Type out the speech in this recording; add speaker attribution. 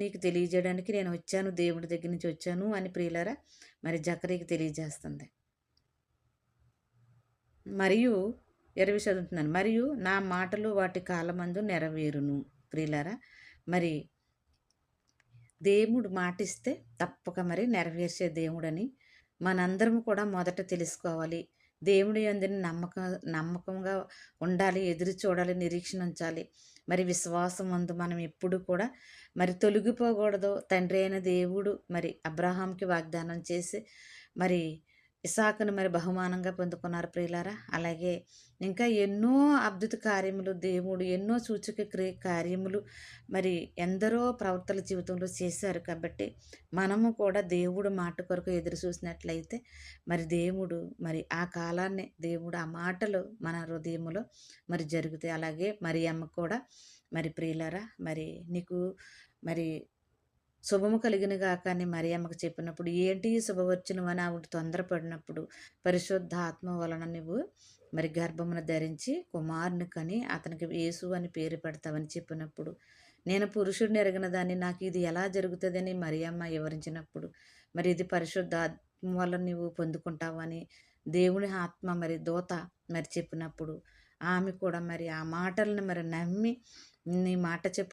Speaker 1: నీకు తెలియజేయడానికి నేను వచ్చాను దేవుడి దగ్గర నుంచి వచ్చాను అని ప్రియులరా మరి జకరీకి తెలియజేస్తుంది. మరియు ఇరవై చదువుతున్నాను మరియు నా మాటలు వాటి కాలమందు నెరవేరును ప్రియులరా. మరి దేవుడు మాటిస్తే తప్పక మరి నెరవేర్చే దేవుడని మనందరం కూడా మొదట తెలుసుకోవాలి. దేవుడి అందని నమ్మకం నమ్మకంగా ఉండాలి ఎదురు చూడాలి నిరీక్షణ ఉంచాలి. మరి విశ్వాసం అందు మనం ఎప్పుడు కూడా మరి తొలగిపోకూడదు. తండ్రి అయిన దేవుడు మరి అబ్రహాంకి వాగ్దానం చేసి మరి ఇసాకును మరి బహుమానంగా పొందుకున్నారు ప్రియులారా. అలాగే ఇంకా ఎన్నో అద్భుత కార్యములు దేవుడు ఎన్నో సూచక క్రియ కార్యములు మరి ఎందరో ప్రవర్తల జీవితంలో చేశారు కాబట్టి మనము కూడా దేవుడు మాట కొరకు ఎదురు చూసినట్లయితే మరి దేవుడు మరి ఆ కాలాన్ని దేవుడు ఆ మాటలు మన హృదయములో మరి జరుగుతాయి. అలాగే మరి అమ్మ కూడా మరి ప్రియులారా మరి నీకు మరి శుభము కలిగిన గాక అని మరియమ్మకు చెప్పినప్పుడు ఏంటి శుభవచ్చును అని ఆవిడ తొందరపడినప్పుడు పరిశుద్ధ ఆత్మ వలన నువ్వు మరి గర్భమును ధరించి కుమారుని కని అతనికి యేసు అని పేరు పెడతావని చెప్పినప్పుడు నేను పురుషుడిని ఎరగిన దాన్ని నాకు ఇది ఎలా జరుగుతుందని మరియమ్మ వివరించినప్పుడు మరి ఇది పరిశుద్ధ ఆత్మ వల్ల నువ్వు పొందుకుంటావని దేవుని ఆత్మ మరి దోత మరి చెప్పినప్పుడు ఆమె కూడా మరి ఆ మాటలను మరి నమ్మి నీ మాట చెప్పు